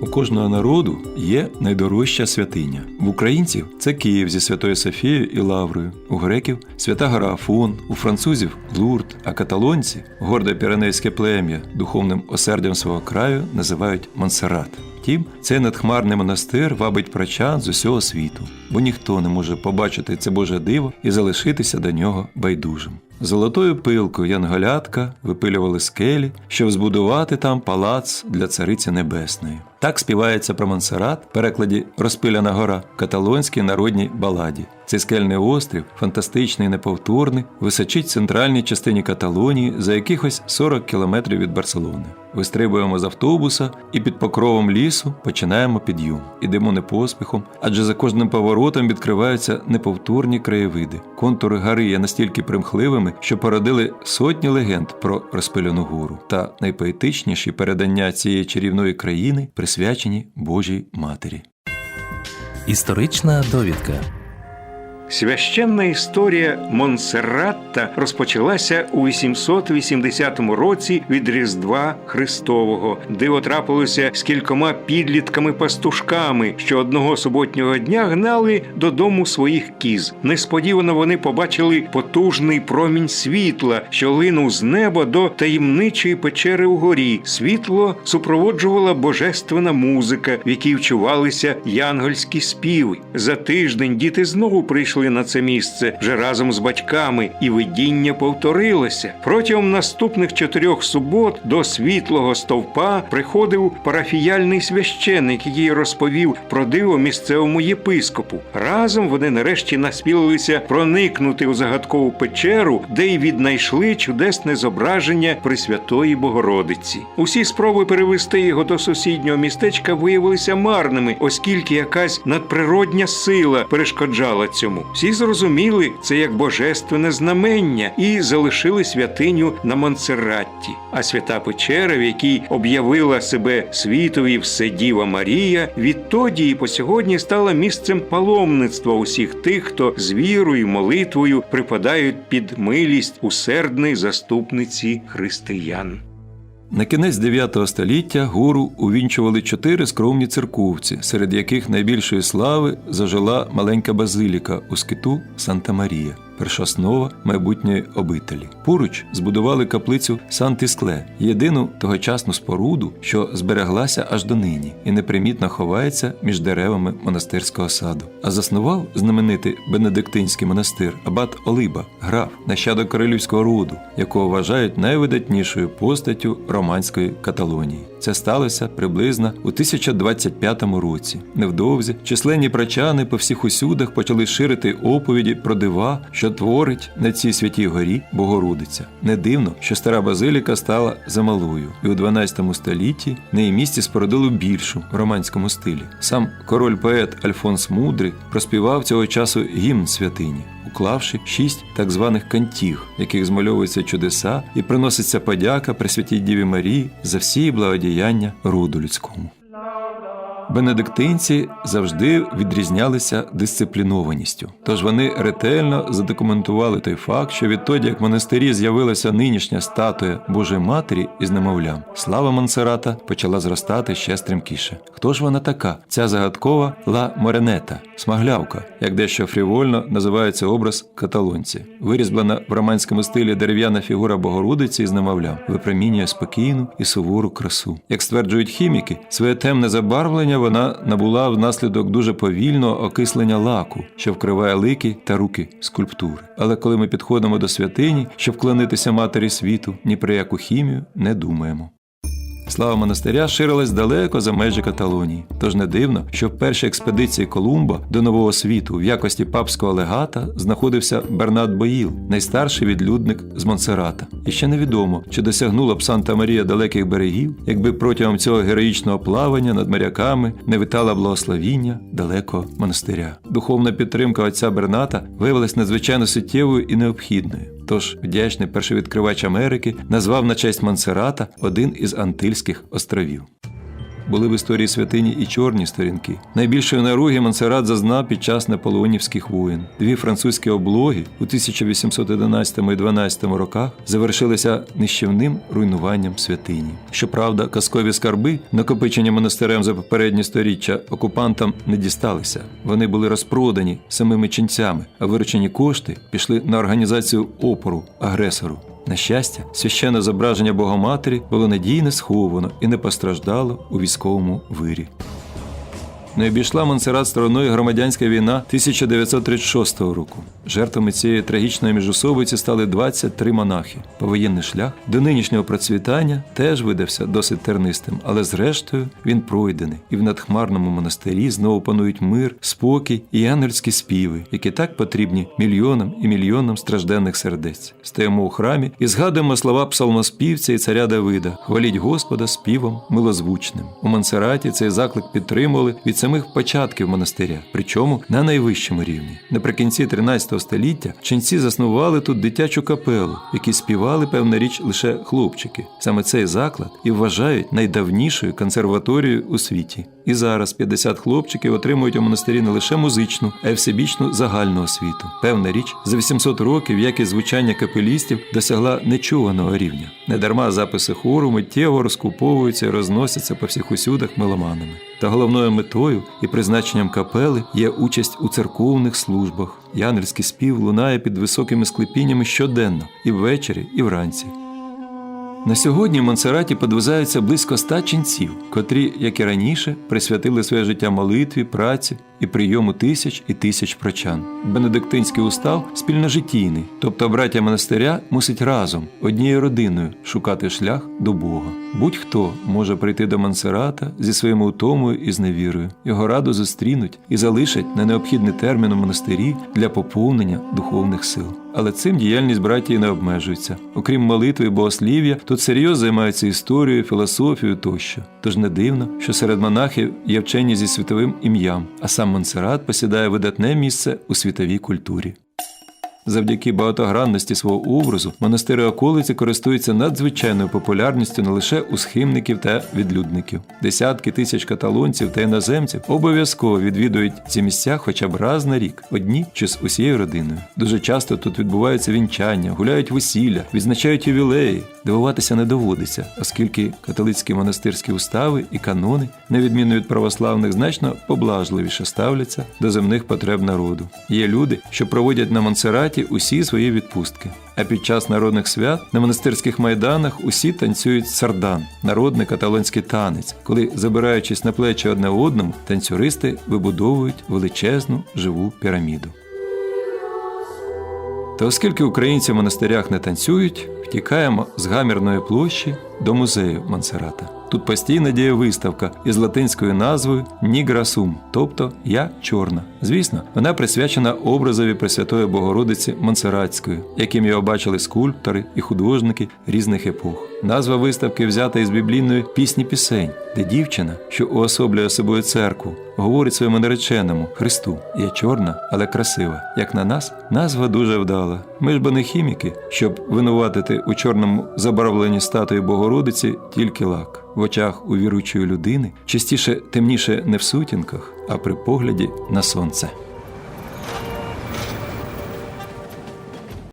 У кожного народу є найдорожча святиня. В українців це Київ зі Святою Софією і Лаврою, у греків свята гора Афон, у французів Лурд, а каталонці горде піренейське плем'я духовним осердям свого краю називають Монсеррат. Втім, цей надхмарний монастир вабить прочан з усього світу, бо ніхто не може побачити це Боже диво і залишитися до нього байдужим. Золотою пилкою янголятка випилювали скелі, щоб збудувати там палац для цариці небесної. Так співається про Монсеррат в перекладі Розпиляна гора в каталонській народній баладі. Цей скельний острів, фантастичний і неповторний, височить в центральній частині Каталонії за якихось 40 кілометрів від Барселони. Вистрибуємо з автобуса і під покровом лісу починаємо підйом. Ідемо не поспіхом, адже за кожним поворотом відкриваються неповторні краєвиди. Контури гори є настільки примхливими, що породили сотні легенд про розпилену гору. Та найпоетичніші передання цієї чарівної країни присвячені Божій Матері. Історична довідка. Священна історія Монсерратта розпочалася у 880 році від Різдва Христового. Диво трапилося з кількома підлітками-пастушками, що одного суботнього дня гнали додому своїх кіз. Несподівано вони побачили потужний промінь світла, що линув з неба до таємничої печери угорі. Світло супроводжувала божественна музика, в якій вчувалися янгольські співи. За тиждень діти знову прийшли на це місце вже разом з батьками, і видіння повторилося. Протягом наступних чотирьох субот до світлого стовпа приходив парафіяльний священик, який розповів про диво місцевому єпископу. Разом вони нарешті наспілилися проникнути у загадкову печеру, де й віднайшли чудесне зображення Пресвятої Богородиці. Усі спроби перевести його до сусіднього містечка виявилися марними, оскільки якась надприродня сила перешкоджала цьому. Всі зрозуміли це як божественне знамення і залишили святиню на Монсерратті. А свята печера, в якій об'явила себе світові Вседіва Марія, відтоді і по сьогодні стала місцем паломництва усіх тих, хто з вірою, молитвою припадають під милість усердної заступниці християн. На кінець 9 століття гуру увінчували чотири скромні церковці, серед яких найбільшої слави зажила маленька базиліка у скиту Санта Марія, першооснова майбутньої обителі. Поруч збудували каплицю Сантискле, єдину тогочасну споруду, що збереглася аж до нині і непримітно ховається між деревами монастирського саду. А заснував знаменитий бенедиктинський монастир Абат Олиба, граф, нащадок королівського роду, якого вважають найвидатнішою постаттю романської Каталонії. Це сталося приблизно у 1025 році. Невдовзі численні прачани по всіх усюдах почали ширити оповіді про дива, що творить на цій святій горі Богородиця. Не дивно, що стара базиліка стала замалою, і у 12 столітті неї місті спорудили більшу в романському стилі. Сам король-поет Альфонс Мудрий проспівав цього часу гімн святині уклавши шість так званих кантіг, яких змальовуються чудеса і приноситься подяка Пресвятій Діві Марії за всі благодіяння роду людському. Бенедиктинці завжди відрізнялися дисциплінованістю, тож вони ретельно задокументували той факт, що відтоді, як в монастирі з'явилася нинішня статуя Божої Матері із немовлям, слава Монсерата почала зростати ще стрімкіше. Хто ж вона така? Ця загадкова ла Моренета, смаглявка, як дещо фрівольно називається образ каталонці, вирізблена в романському стилі дерев'яна фігура Богородиці із немовлям, випромінює спокійну і сувору красу. Як стверджують хіміки, своє темне забарвлення вона набула внаслідок дуже повільного окислення лаку, що вкриває лики та руки скульптури. Але коли ми підходимо до святині, щоб вклонитися матері світу, ні про яку хімію не думаємо. Слава монастиря ширилась далеко за межі Каталонії. Тож не дивно, що в першій експедиції Колумба до Нового світу в якості папського легата знаходився Бернат Боїл, найстарший відлюдник з Монсерата. І ще невідомо, чи досягнула б Санта Марія далеких берегів, якби протягом цього героїчного плавання над моряками не витала благословіння далекого монастиря. Духовна підтримка отця Берната виявилась надзвичайно суттєвою і необхідною. Тож вдячний першовідкривач Америки назвав на честь Монсерата один із Антильських островів. Були в історії святині і чорні сторінки. Найбільшої наруги Монсеррат зазнав під час наполеонівських воєн. Дві французькі облоги у 1811 і 12 роках завершилися нищівним руйнуванням святині. Щоправда, казкові скарби, накопичені монастирем за попередні сторіччя, окупантам не дісталися. Вони були розпродані самими ченцями, а виручені кошти пішли на організацію опору агресору. На щастя, священне зображення Богоматері було надійно сховано і не постраждало у військовому вирі. Не обійшла Монсеррат стороною громадянська війна 1936 року. Жертвами цієї трагічної міжусобиці стали 23 монахи. Повоєнний шлях до нинішнього процвітання теж видався досить тернистим, але зрештою він пройдений, і в надхмарному монастирі знову панують мир, спокій і ангельські співи, які так потрібні мільйонам і мільйонам стражденних сердець. Стоїмо у храмі і згадуємо слова псалмоспівця і царя Давида: хваліть Господа співом милозвучним. У Монсераті цей заклик підтримували від самих початків монастиря, причому на найвищому рівні. Наприкінці 13 століття ченці заснували тут дитячу капелу, які співали певна річ лише хлопчики. Саме цей заклад і вважають найдавнішою консерваторією у світі. І зараз 50 хлопчиків отримують у монастирі не лише музичну, а й всебічну загальну освіту. Певна річ, за 800 років якість звучання капелістів досягла нечуваного рівня. Недарма записи хору миттєво розкуповуються і розносяться по всіх усюдах меломанами. Та головною метою і призначенням капели є участь у церковних службах. Янельський спів лунає під високими склепіннями щоденно, і ввечері, і вранці. На сьогодні в Монсераті подвизаються близько ста ченців, котрі, як і раніше, присвятили своє життя молитві, праці і прийому тисяч і тисяч прочан. Бенедиктинський устав спільножитійний, тобто браття монастиря мусить разом, однією родиною, шукати шлях до Бога. Будь-хто може прийти до Монсерата зі своїми утомою і зневірою. Його раду зустрінуть і залишать на необхідний термін у монастирі для поповнення духовних сил. Але цим діяльність братії не обмежується. Окрім молитви і богослів'я, тут серйозно займаються історією, філософією тощо. Тож не дивно, що серед монахів є вчені зі світовим ім'ям, а сам Монсерат посідає видатне місце у світовій культурі. Завдяки багатогранності свого образу монастири околиці користуються надзвичайною популярністю не лише у схимників та відлюдників. Десятки тисяч каталонців та іноземців обов'язково відвідують ці місця хоча б раз на рік, одні чи з усією родиною. Дуже часто тут відбуваються вінчання, гуляють весілля, відзначають ювілеї. Дивуватися не доводиться, оскільки католицькі монастирські устави і канони, на відміну від православних, значно поблажливіше ставляться до земних потреб народу. Є люди, що проводять на Монсераті усі свої відпустки. А під час народних свят на монастирських майданах усі танцюють сардан, народний каталонський танець, коли, забираючись на плечі одне одному, танцюристи вибудовують величезну живу піраміду. Та оскільки українці в монастирях не танцюють, втікаємо з гамірної площі до музею Монсерата. Тут постійно діє виставка із латинською назвою Ніграсум, тобто Я чорна. Звісно, вона присвячена образові Пресвятої Богородиці Монсератської, яким його бачили скульптори і художники різних епох. Назва виставки взята із біблійної пісні пісень, де дівчина, що уособлює собою церкву, говорить своєму нареченому Христу: Я чорна, але красива. Як на нас, назва дуже вдала. Ми ж бо не хіміки, щоб винуватити у чорному забарвленні статуї Богородиці тільки лак. В очах у віруючої людини частіше темніше не в сутінках, а при погляді на сонце.